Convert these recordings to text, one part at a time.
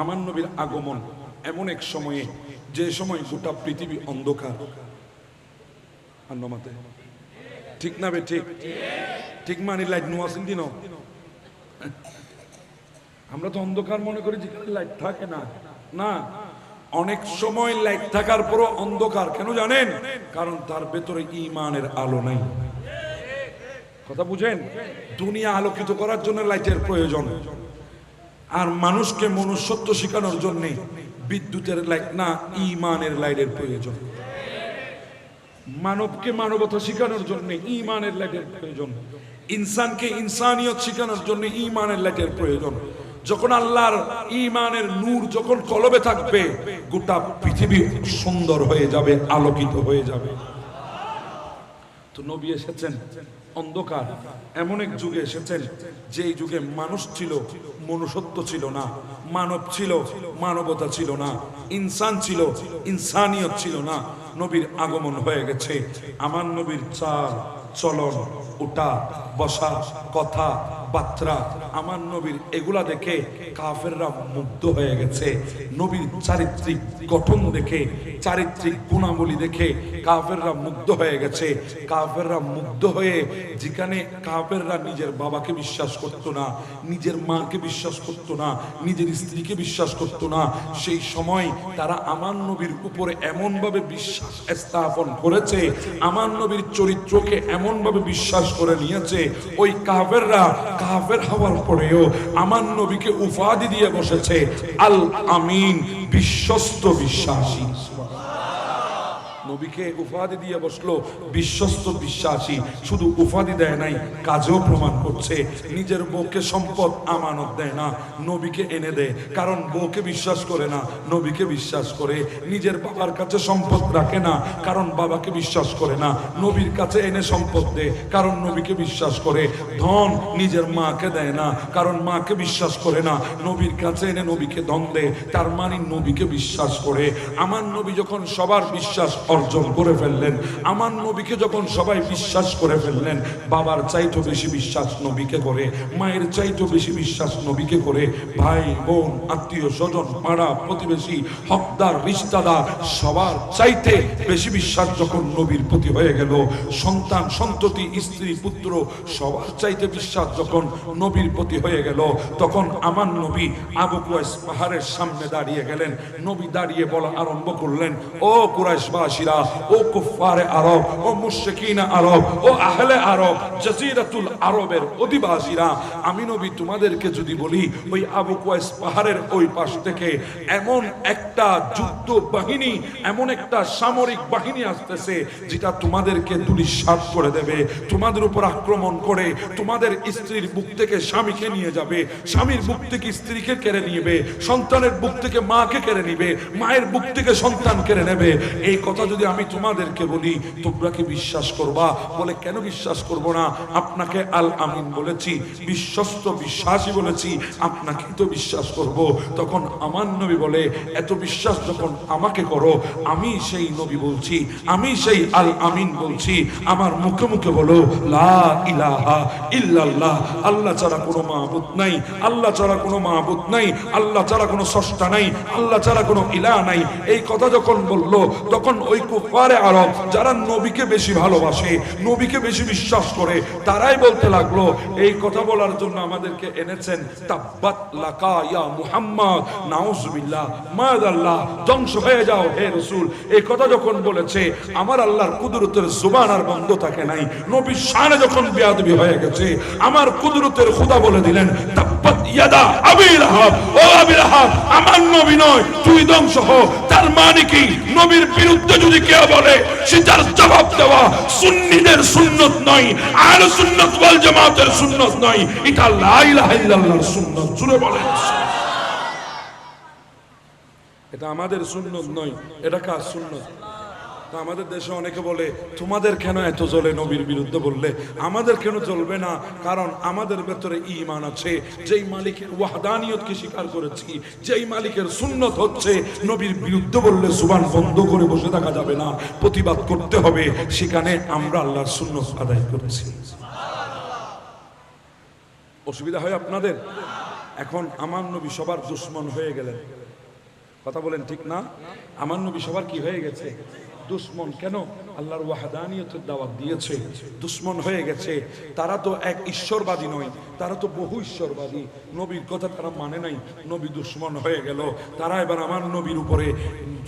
আমার নবীর আগমন এমন এক সময়ে, যে সময় গোটা পৃথিবী অন্ধকার। ঠিক না বে, ঠিক? ঠিক মানে লাইট নো আসেন দিন আমরা তো অন্ধকার মনে করি, যেখানে লাইট থাকে না। না, অনেক সময় লাইট থাকার পরও অন্ধকার, কেন জানেন? কারণ তার ভেতরে ইমানের আলো নাই। কথা বুঝেন? দুনিয়া আলোকিত করার জন্য লাইটের প্রয়োজন। আর মানুষকে মনুষ্যত্ব শেখানোর জন্য বিদ্যুতের লাইট না, ইমানের লাইটের প্রয়োজন। মানবকে মানবতা শেখানোর জন্য ইমানের লাইটের প্রয়োজন। ইনসানকে ইনসানিয়ত শেখানোর জন্য ইমানের লাইটের প্রয়োজন। যখন আল্লাহর ইমানের নূর যখন কলবে থাকবে, গোটা পৃথিবী সুন্দর হয়ে যাবে, আলোকিত হয়ে যাবে। তো নবী এসেছেন। অন্ধকার। এমন এক যুগে এসেছেন, যেই যুগে মানুষ ছিল, মনুষ্যত্ব ছিল না, মানব ছিল, মানবতা ছিল না, ইনসান ছিল, ইনসানিয়ত ছিল না, নবীর আগমন হয়ে গেছে। আমার নবীর চাল, চলন ওটা বসা, কথা, বাত্রা, আমার নবীর এগুলা দেখে কাফেররা মুগ্ধ হয়ে গেছে। নবীর চারিত্রিক গঠন দেখে, চারিত্রিক গুণাবলী দেখে কাফেররা মুগ্ধ হয়ে গেছে। কাফেররা মুগ্ধ হয়ে যেখানে কাফেররা নিজের বাবাকে বিশ্বাস করতো না, নিজের মাকে বিশ্বাস করতো না, নিজের স্ত্রীকে বিশ্বাস করতো না, সেই সময় তারা আমার নবীর উপরে এমনভাবে বিশ্বাস স্থাপন করেছে, আমার নবীর চরিত্রকে এমনভাবে বিশ্বাস করে নিয়েছে ওই কাহেররা কাহের হওয়ার পরেও আমার নবীকে উপাধি দিয়ে বসেছে আল আমিন বিশ্বস্ত বিশ্বাসী। নবীকে উপাধি দিয়ে বসল বিশ্বস্ত বিশ্বাসী। শুধু উপাধি দেয় নাই, কাজেও প্রমাণ করছে। নিজের বউকে সম্পদ আমানত দেয় না, নবীকে এনে দেয়। কারণ বউকে বিশ্বাস করে না, নবীকে বিশ্বাস করে। নিজের বাবার কাছে সম্পদ রাখে না, কারণ বাবাকে বিশ্বাস করে না। নবীর কাছে এনে সম্পদ দেয়, কারণ নবীকে বিশ্বাস করে। ধন নিজের মাকে দেয় না, কারণ মাকে বিশ্বাস করে না। নবীর কাছে এনে নবীকে ধন দেয়, তার মানে নবীকে বিশ্বাস করে। আমার নবী যখন সবার বিশ্বাস অর্জন করে ফেললেন। আমার নবীকে যখন সবাই বিশ্বাস করে ফেললেন, বাবার চাইতো বেশি বিশ্বাস নবীকে করে, মায়ের চাইতো বেশি বিশ্বাস নবীকে করে, ভাই, বোন, আত্মীয় স্বজন, পাড়া, প্রতিবেশী, হকদার রিস্তাদার সবার চাইতে বেশি বিশ্বাস যখন নবীর প্রতি হয়ে গেল, সন্তান, সন্ততি, স্ত্রী, পুত্র, সবার চাইতে বিশ্বাস যখন নবীর প্রতি হয়ে গেল, তখন আমার নবী আবু কুয়াইস পাহাড়ের সামনে দাঁড়িয়ে গেলেন। নবী দাঁড়িয়ে বলা আরম্ভ করলেন, ও কুরাইশবাসীরা ও কুফারে আরব, ও মুশরিকিনা আরব, ও আহলে আরব, জাজিরাতুল আরবের অধিবাসীরা, আমি নবী তোমাদেরকে যদি বলি, ওই আবু কুয়াইস পাহাড়ের ওই পাশ থেকে এমন একটা যুদ্ধ বাহিনী, এমন একটা সামরিক বাহিনী আসতেছে, যেটা তোমাদেরকে দুলিশাত করে দেবে, তোমাদের উপর আক্রমণ করে, তোমাদের স্ত্রীর বুক থেকে স্বামীকে নিয়ে যাবে, স্বামীর বুক থেকে স্ত্রীকে কেড়ে নিবে, সন্তানের বুক থেকে মাকে কেড়ে নিবে, মায়ের বুক থেকে সন্তান কেড়ে নেবে, এই কথা যদি আমি তোমাদেরকে বলি, তোমরা কি বিশ্বাস করবা? বলে, কেন বিশ্বাস করব না? আপনাকে আল আমিন বলেছি, বিশ্বস্ত বিশ্বাসী বলেছি আপনাকে তো বিশ্বাস করব। তখন আমার নবী বলে, এত বিশ্বাস যখন আমাকে করো, আমি সেই নবী বলছি, আমি সেই আল আমিন বলছি। আমার মুখে মুখে বলো, লা ইলাহা ইল্লাল্লাহ, আল্লাহ ছাড়া কোনো মাহবুদ নাই, আল্লাহ ছাড়া কোনো মাহবুদ নাই, আল্লাহ ছাড়া কোনো সষ্টা নাই, আল্লাহ ছাড়া কোনো ইলা নাই। এই কথা যখন বলল, তখন ওই কুফারে আরব, যারা নবীকে বেশি ভালোবাসে, নবীকে বেশি বিশ্বাস করে, তারাই বলতে লাগল, এই কথা বলার জন্য আমাদেরকে এনেছেন তাব্বাত লাকা ইয়া মুহাম্মদ। নাউজুবিল্লাহ, মাদাল্লাহ, ধ্বংস হয়ে যাও হে রাসূল। এই কথা যখন বলেছে, আমার আল্লাহর কুদরতের জুবান আর বন্ধ থাকে নাই। নবীর শানে যখন বেয়াদবি হয়ে গেছে, আমার কুদরতের খোদা বলে দিলেন, তাব্বাত ইয়াদা আবি লাহাব ও আবি লাহাব আমার নবী নয়, তুই ধ্বংস হ। তার মানে কি? নবীর বিরুদ্ধে যদি কেউ বলে, সে তার জবাব দেওয়া সুন্নিদের সুন্নত নয় আর সুন্নত ওয়াল জামাতের সুন্নত নয়। এটা লা ইলাহা ইল্লাল্লাহর সুন্নত। জুড়ে বলেন। এটা আমাদের সুন্নত নয়। এটা কার সুন্নত? তা আমাদের দেশে অনেকে বলে, তোমাদের কেন এত জ্বলে নবীর বিরুদ্ধে বললে? আমাদের কেন জ্বলবে না? কারণ আমাদের ভেতরে ইমান আছে। যেই মালিকের ওয়াহদানিয়তকে স্বীকার করেছি, যেই মালিকের সুন্নত হচ্ছে, নবীর বিরুদ্ধে বললে জুবান বন্ধ করে বসে থাকা যাবে না। প্রতিবাদ করতে হবে। সেখানে আমরা আল্লাহর সুন্নত আদায় করেছি। অসুবিধা হয় আপনাদের? এখন আমার নবী সবার দুশ্মন হয়ে গেলেন। কথা বলেন ঠিক না? আমার নবী সবার কি হয়ে গেছে? দুশ্মন কেন? আল্লাহর ওয়াহাদানিয়তের দাওয়াত দিয়েছে, দুশ্মন হয়ে গেছে। তারা তো এক ঈশ্বরবাদী নয়, তারা তো বহু ঈশ্বরবাদী। নবীর কথা তারা মানে নাই, নবী দুশ্মন হয়ে গেল। তারা এবার আমার নবীর উপরে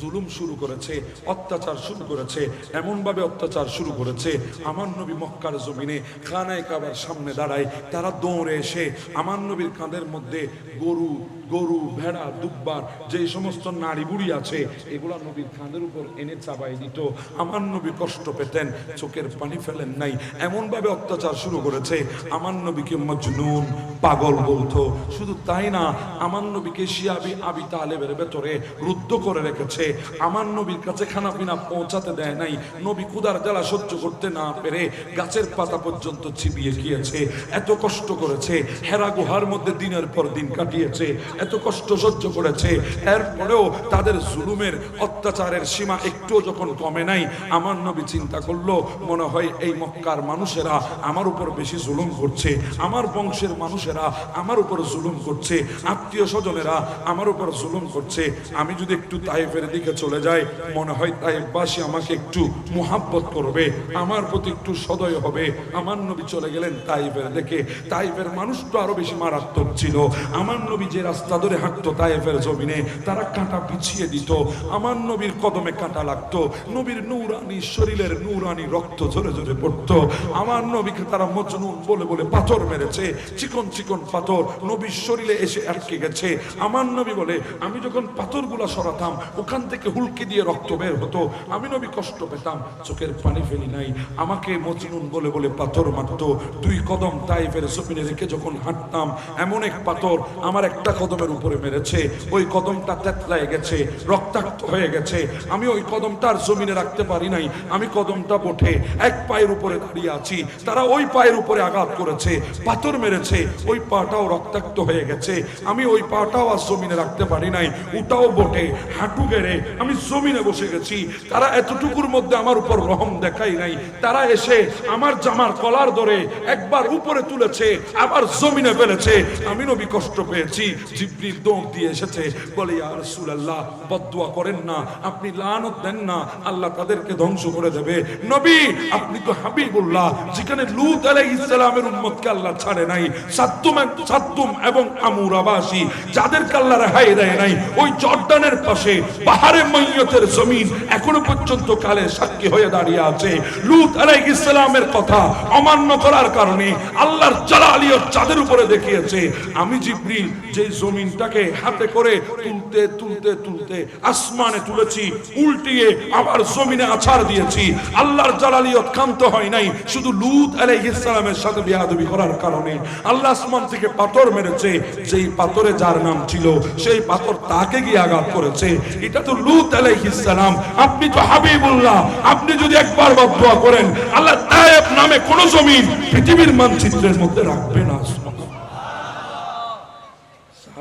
জুলুম শুরু করেছে, অত্যাচার শুরু করেছে, এমনভাবে অত্যাচার শুরু করেছে। আমার নবী মক্কার জমিনে খানায় কাবার সামনে দাঁড়ায়, তারা দৌড়ে এসে আমার নবীর কাঁধের মধ্যে গরু গরু, ভেড়া দুব্বার যে সমস্ত নারী বুড়ি আছে, এগুলা নবীর কাঁধের উপর এনে চাবাই দিত। আমার নবী কষ্ট পেতেন, চোখের পানি ফেলেন নাই। এমন ভাবে অত্যাচার শুরু করেছে, আমার নবীকে মজনুন, পাগল বলতো। শুধু তাই না, আমার নবীকে শিয়াবি আবি তালেবের ভেতরে রুদ্ধ করে রেখেছে। আমার নবীর কাছে খানা পিনা পৌঁছাতে দেয় নাই। নবী কুদার জ্বালা সহ্য করতে না পেরে গাছের পাতা পর্যন্ত চিবিয়ে গিয়েছে। এত কষ্ট করেছে, হেরা গুহার মধ্যে দিনের পর দিন কাটিয়েছে। এত কষ্ট সহ্য করেছে। এরপরেও তাদের জুলুমের অত্যাচারের সীমা একটুও যখন কমে নাই, আমার নবী চিন্তা করল, মনে হয় এই মক্কার মানুষেরা আমার উপর বেশি জুলুম করছে, আমার বংশের মানুষেরা আমার উপর জুলুম করছে, আত্মীয় স্বজনেরা আমার উপর জুলুম করছে। আমি যদি একটু তাইফের দিকে চলে যাই, মনে হয় তাইফবাসী আমাকে একটু মোহাব্বত করবে, আমার প্রতি একটু সদয় হবে। আমার নবী চলে গেলেন তাইফের দিকে। তাইফের মানুষ তো আরও বেশি মারাত্মক ছিল। আমার নবী যে রাস্তা ধরে হাঁটতো তাইফের জমিনে, তারা কাঁটা পিছিয়ে দিত। আমার নবীর কদমে কাঁটা লাগতো। নবীর নূরানি শরীরের নূরানি রক্ত ঝরে ঝরে পড়তো। আমার নবীকে তারা মজনুন বলে বলে পাথর মেরেছে, চিকন চিকন পাথর। নবীর শরীরে এসে আটকে গেছে। আমার নবী বলে, আমি যখন পাথরগুলা সরাতাম, ওখান থেকে হুলকি দিয়ে রক্ত বের হতো। আমি নবী কষ্ট পেতাম, চোখের পানি ফেলি নাই। আমাকে মজনুন বলে বলে পাথর মারতো। দুই কদম তাইফের জমিনে রেখে যখন হাঁটতাম, এমন এক পাথর, আমার একটা কদমের উপরে মেরেছে, ওই কদমটা তেতলায় গেছে, রক্তাক্ত হয়ে গেছে। আমি ওই কদমটার জমিনে রাখতে পারি নাই, আমি কদমটা বটে, এক পায়ের উপরে দাঁড়িয়ে আছি, তারা ওই পায়ের উপরে আঘাত করেছে, পাথর মেরেছে, ওই পাটাও রক্তাক্ত হয়ে গেছে, আমি ওই পাটাও আর জমিনে রাখতে পারি নাই ওটাও বটে, হাঁটু গেড়ে, আমি জমিনে বসে গেছি, তারা এতটুকুর মধ্যে আমার উপর রহম দেখাই নাই, তারা এসে আমার জামার কলার ধরে একবার উপরে তুলেছে, আবার জমিনে ফেলেছে, আমি নবী কষ্ট পেয়েছি জিব্রিল দৌড় দিয়ে এসেছে। বলে, ইয়া রাসূলুল্লাহ, বদদুয়া করেন না। আপনি লানত দেন না। আল্লাহ তাদেরকে ধ্বংস করে দেবে। নবী, আপনি তো হাবিবুল্লাহ। যেখানে লূত আলাইহিস সালামের উম্মতকে আল্লাহ ছাড়ে নাই, সাদ্দুম সাদ্দুম এবং আমুরাবাসী, যাদেরকে আল্লাহ রেহাই দেয় নাই, ওই জর্ডানের পাশে পাহাড়ে মাইয়তের জমিন এখনও পর্যন্ত কালে সাক্ষী হয়ে দাঁড়িয়ে আছে। লূত আলাইহিস সালামের কথা অমান্য করার কারণে আল্লাহর জালালিয়ত চাঁদের উপরে দেখিয়েছে। আমি জিব্রিল যে জমিনটাকে হাতে করে তুলতে তুলতে তুলতে আসমানে তুলেছি, উল্টিয়ে আবার জমিনে আছাড় দিয়েছি। আল্লাহর জালালিয়ত ক্ষান্ত হয় নাই, শুধু লূত আলাইহিস সালামের সাথে বিয়াদবি করার কারণে। আল্লাহ আসমান থেকে পাথর মেরেছে, যেই পাথরে যার নাম ছিল, সেই পাথর তাকে গিয়ে আঘাত করেছে। এটা তো লূত আলাইহিস সালাম। আপনি তো হাবিবুল্লাহ, আপনি যদি একবার বদদুয়া করেন, আল্লাহ তায়েব নামে কোন জমিন পৃথিবীর মানচিত্রের মধ্যে রাখবে না।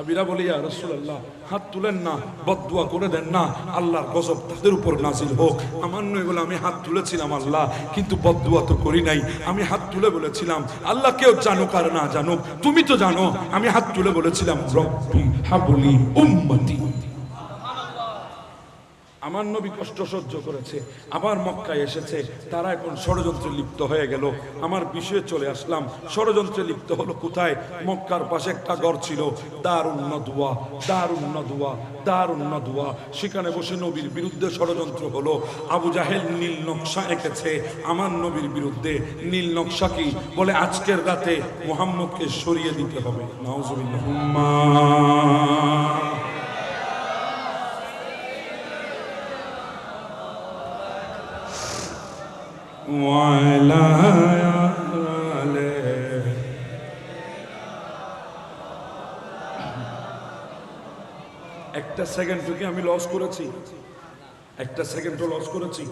সাহাবিরা বলি, ইয়া রাসূলুল্লাহ, হাত তুলেন না, বদদুয়া করে দেন না। আল্লাহর গজব তাদের উপর নাজিল হোক। আমার নয় বলে, আমি হাত তুলেছিলাম আল্লাহ, কিন্তু বদদুয়া তো করি নাই। আমি হাত তুলে বলেছিলাম, আল্লাহ কেউ জানুক আর না জানুক। তুমি তো জানো, আমি হাত তুলে বলেছিলাম, রব্বি হাবলি উম্মতি। আমার নবী কষ্ট সহ্য করেছে, আবার মক্কায় এসেছে, তারা এখন ষড়যন্ত্রে লিপ্ত হয়ে গেল। আমার বিষয়ে চলে আসলাম, ষড়যন্ত্রে লিপ্ত হলো কোথায়? মক্কার পাশে একটা ঘর ছিল, দারুণ নদুয়া দারুণ নদুয়া দারুণ নদুয়া সেখানে বসে নবীর বিরুদ্ধে ষড়যন্ত্র হলো। আবু জাহেল নীল নকশা এঁকেছে, আমার নবীর বিরুদ্ধে নীল নকশা কি? বলে, আজকের রাতে মোহাম্মদকে সরিয়ে দিতে হবে। নাউজুবিল্লাহ। وعلى آله একটা সেকেন্ডকে আমি লস করেছি একটা সেকেন্ডও লস করেছি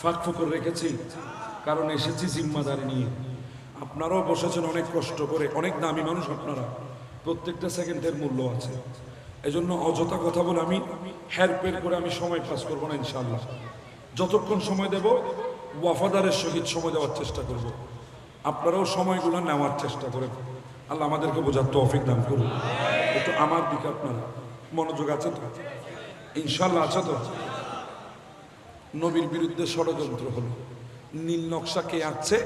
ফাঁক ফুকর রেখেছি কারণ এসেছি জিম্মাদারি নিয়ে আপনারাও বসেছেন অনেক কষ্ট করে অনেক দামি মানুষ আপনারা প্রত্যেকটা সেকেন্ডের মূল্য আছে এজন্য অযথা কথা বলে আমি হেরপের করে আমি সময় পাস করবো না ইনশাল্লাহ যতক্ষণ সময় দেব ওয়াফাদারের সহিত সময় দেওয়ার চেষ্টা করব। আপনারাও সময়গুলো নেওয়ার চেষ্টা করেন। আল্লাহ আমাদেরকে বোঝার তৌফিক দান করুন। একটু আমার দিকে আপনারা মনোযোগ আছে তো? ইনশাল্লাহ আছে তো? নবীর বিরুদ্ধে ষড়যন্ত্র হলো। নীল নকশা কে আঁকছে?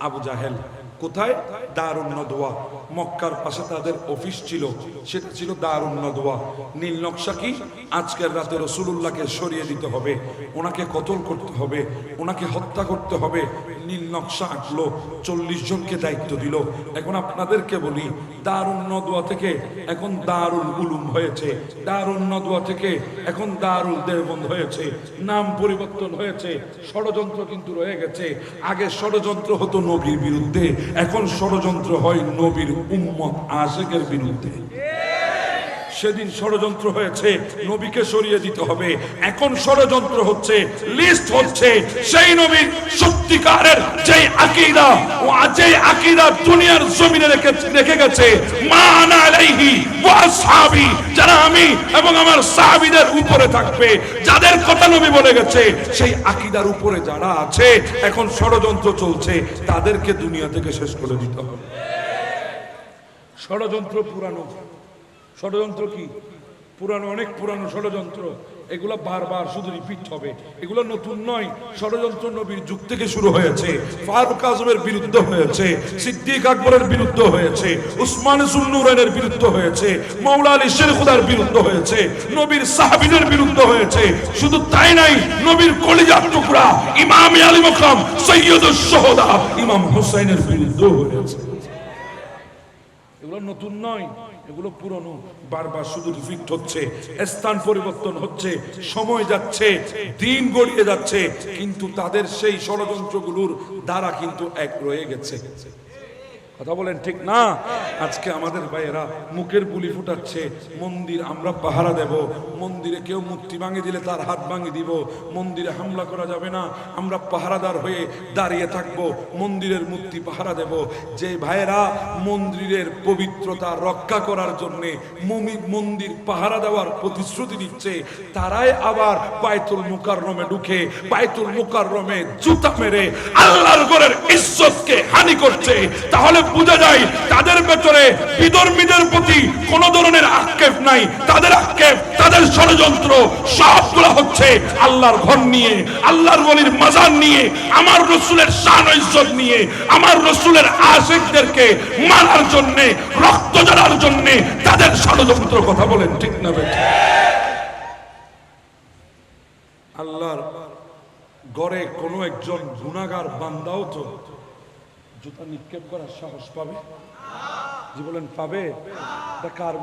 আবু জাহেল। কোথায়? দারুণ নদোয়া মক্কার পাশে তাদের অফিস ছিল। সেটা ছিল দারুণ নদোয়া নীল নকশা কি? আজকের রাতে রসুলুল্লাহকে সরিয়ে দিতে হবে। ওনাকে কতল করতে হবে, ওনাকে হত্যা করতে হবে। নীল নকশা আঁকলো, চল্লিশ জনকে দায়িত্ব দিল। এখন আপনাদেরকে বলি দারুণ নদোয়া থেকে এখন দারুল উলুম হয়েছে। দারুণ নদোয়া থেকে এখন দারুল দেওবন্দ হয়েছে। নাম পরিবর্তন হয়েছে। ষড়যন্ত্র কিন্তু রয়ে গেছে। আগে ষড়যন্ত্র হতো নবীর বিরুদ্ধে। এখন ষড়যন্ত্র হয় নবীর উম্মত আশেকের বিরুদ্ধে। সেদিন ষড়যন্ত্র হয়েছে, নবীকে সরিয়ে দিতে হবে। এখন ষড়যন্ত্র হচ্ছে লিস্ট হচ্ছে, সেই নবীর সত্যিকারের যে আকীদা ও যে আকীদা দুনিয়ার জমিনে রেখে রেখে গেছে, মা আনা আলাইহি ওয়া আসহাবি, যারা আমি এবং আমার সাহাবীদের উপরে থাকবে, যাদের কথা নবী বলে গেছে, সেই আকীদার উপরে যারা আছে, এখন ষড়যন্ত্র চলছে, তাদেরকে দুনিয়া থেকে শেষ করে দিতে হবে। ষড়যন্ত্র পুরানো। ষড়যন্ত্র কি? পুরানো, অনেক পুরানো ষড়যন্ত্র। এগুলো বারবার শুধু রিপিট হবে। এগুলো নতুন নয়, ষড়যন্ত্র নবীর যুগ থেকে শুরু হয়েছে। ফারুক আজমের বিরুদ্ধে হয়েছে, সিদ্দিক আকবরের বিরুদ্ধে হয়েছে, উসমান সুন্নুরানের বিরুদ্ধে হয়েছে, মৌলা আলী শেরখুদার বিরুদ্ধে হয়েছে, নবীর সাহাবিদের বিরুদ্ধে হয়েছে। শুধু তাই নাই, নবীর কলিজার টুকরা ইমাম আলী মকাম সৈয়দুস সোহদা ইমাম হোসাইনের বিরুদ্ধে হয়েছে। এগুলো নতুন নয় এগুলো পুরনো, বারবার শুধু রিপিট হচ্ছে, স্থান পরিবর্তন হচ্ছে, সময় যাচ্ছে, দিন গড়িয়ে যাচ্ছে, কিন্তু তাদের সেই ষড়যন্ত্রগুলোর দ্বারা কিন্তু এক রয়ে গেছে। কথা বলেন ঠিক না? আজকে আমাদের ভাইয়েরা মুখের বুলি ফুটাচ্ছে, মন্দির আমরা পাহারা দেব, মন্দিরে কেউ মূর্তি ভাঙে দিলে তার হাত ভাঙে দিব, মন্দিরে হামলা করা যাবে না, আমরা পাহারাদার হয়ে দাঁড়িয়ে থাকব, মন্দিরের মূর্তি পাহারা দেব। যে ভাইয়েরা মন্দিরের পবিত্রতা রক্ষা করার জন্যে মন্দির পাহারা দেওয়ার প্রতিশ্রুতি দিচ্ছে, তারাই আবার বাইতুল মুকাররমে ঢুকে, বাইতুল মুকাররমে জুতা মেরে আল্লাহর ইজ্জতকে হানি করছে। তাহলে বোঝা যায় তাদের ভেতরে বিধর্মীদের প্রতি কোন ধরনের আক্ষেপ নাই তাদের আক্ষেপ, তাদের ষড়যন্ত্র সবগুলো হচ্ছে আল্লাহর ঘর নিয়ে, আল্লাহর গলির মাজার নিয়ে, আমার রসুলের শান ইজ্জত নিয়ে, আমার রসুলের আশেকদেরকে মারার জন্য, রক্ত জ্বালার জন্য তাদের ষড়যন্ত্র কথা বলেন, ঠিক না? আল্লাহর গড়ে কোনো একজন গুণাগার বান্দাও তো জুতা নিক্ষেপ করার সাহস পাবে? জি বলেন, পাবে। এটা কার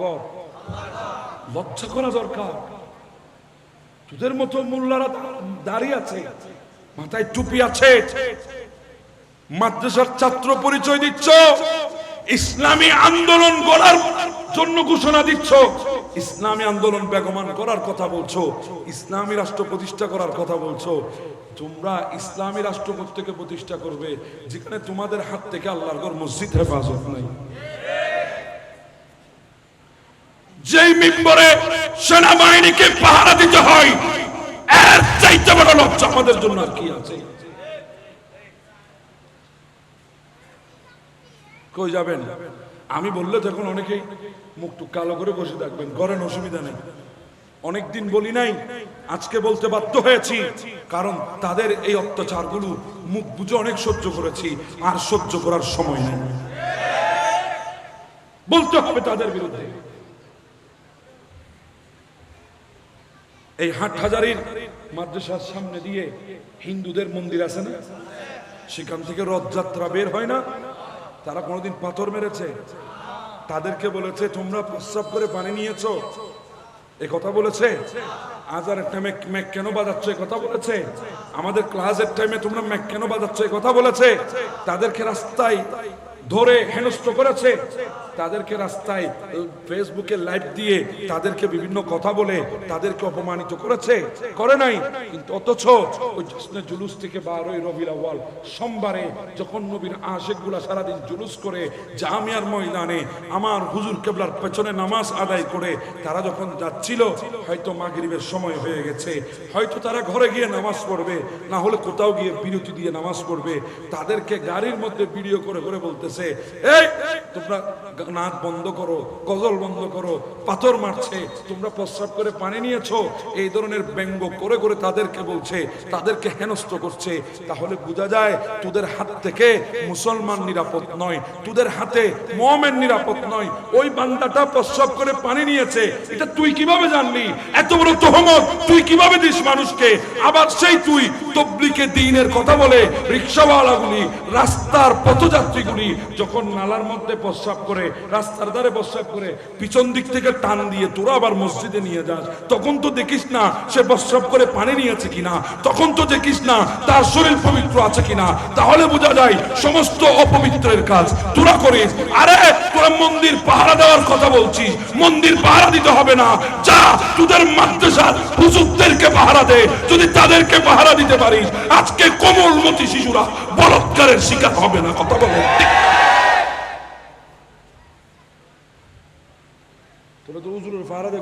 লজ্জা করা দরকার। তোদের মতো মোল্লারা দাঁড়িয়ে আছে, মাথায় টুপি আছে। মাদ্রাসার ছাত্র পরিচয় দিচ্ছ, ইসলামী আন্দোলন গড়ার জন্য ঘোষণা দিচ্ছ। ইসলামী আন্দোলন বেগমান করার কথা বলছো, ইসলামী রাষ্ট্র প্রতিষ্ঠা করার কথা বলছো, তোমরা ইসলামী রাষ্ট্র থেকে প্রতিষ্ঠা করবে, যেখানে তোমাদের হাত থেকে আল্লাহর ঘর মসজিদ হেফাজত নাই। যেই সেনাবাহিনীকে পাহারা দিতে হয়, এর চাইতে বড় লজ্জা আমাদের জন্য আর কি আছে? কই যাবেন? আমি বললে তখন অনেকেই মুখ টুক কালো করে বসে থাকবেন, করেন, অসুবিধা নেই। অনেকদিন বলি নাই, আজকে বলতে বাধ্য হয়েছি, কারণ তাদের এই অত্যাচারগুলো মুখ বুঝে অনেক সহ্য করেছি, আর সহ্য করার সময় নেই। বলতে হবে তাদের বিরুদ্ধে। এই হাট হাজারির মাদ্রাসার সামনে দিয়ে হিন্দুদের মন্দির আছে না? সেখান থেকে রথযাত্রা বের হয় না? তারা কোনোদিন পাথর মেরেছে। তাদেরকে বলেছে, তোমরা প্রস্রাব করে পানি নিয়েছ? এ কথা বলেছে। আজারের টাইমে ম্যাক কেন বাজাচ্ছ, এ কথা বলেছে। আমাদের ক্লাসের টাইমে তোমরা ম্যাক কেন বাজাচ্ছ, এ কথা বলেছে। তাদেরকে রাস্তায় ধরে হেনস্থ করেছে। তাদেরকে রাস্তায়, ফেসবুকে লাইভ দিয়ে তাদেরকে বিভিন্ন কথা বলে তাদেরকে অপমানিত করেছে। করে নাই, কিন্তু অথচ ওই জশ্নে জুলুস থেকে বারোই রবির আওয়াল সোমবারে যখন নবীর আশেকগুলা সারাদিন জুলুস করে জামিয়ার ময়দানে আমার হুজুর কেবলার পেছনে নামাজ আদায় করে, তারা যখন যাচ্ছিল, হয়তো মাগরিবের সময় হয়ে গেছে। হয়তো তারা ঘরে গিয়ে নামাজ পড়বে, না হলে কোথাও গিয়ে বিরতি দিয়ে নামাজ পড়বে। তাদেরকে গাড়ির মধ্যে ভিডিও করে করে বলতেছে বলতেছে এই, তোমরা নাচ বন্ধ করো, গজল বন্ধ করো, পাথর মারছে, তোমরা প্রস্রাব করে পানি নিয়েছো। এই ধরনের ব্যঙ্গ করে করে তাদেরকে বলছে, তাদেরকে হেনস্থ করছে। তাহলে বোঝা যায় তোদের হাত থেকে মুসলমান নিরাপদ নয়, তোদের হাতে মোহামের নিরাপদ নয়। ওই বান্দাটা প্রস্রাব করে পানি নিয়েছে, এটা তুই কীভাবে জানলি? এত বড় তহমত, তুই কীভাবে দিস মানুষকে? আবার সেই তুই তবলিকে দিনের কথা বলে, রিক্সাওয়ালাগুলি, রাস্তার পথযাত্রীগুলি যখন নালার মধ্যে প্রস্রাব করে, রাস্তার ধারে প্রস্রাব করে, পিছন দিক থেকে টান দিয়ে তোরা আবার মসজিদে নিয়ে যাস, তখন তো দেখিস না সে প্রস্রাব করে পানি নিয়েছে কিনা। তখন তো দেখিস না তার শরীর পবিত্র আছে কিনা। তাহলে বোঝা যায় সমস্ত অপবিত্রের কাজ তোরা করিস। আরে, তোরা মন্দির পাহারা দেওয়ার কথা বলছিস। মন্দির পাহারা দিতে হবে না। যা, তোদের মাদ্রাসার হুজুরদেরকে পাহারা দে। যদি তাদেরকে পাহারা দিতে পারিস, আজকে কোমলমতি শিশুরা বলৎকারের শিকার হবে না, কথা বলে। safaarada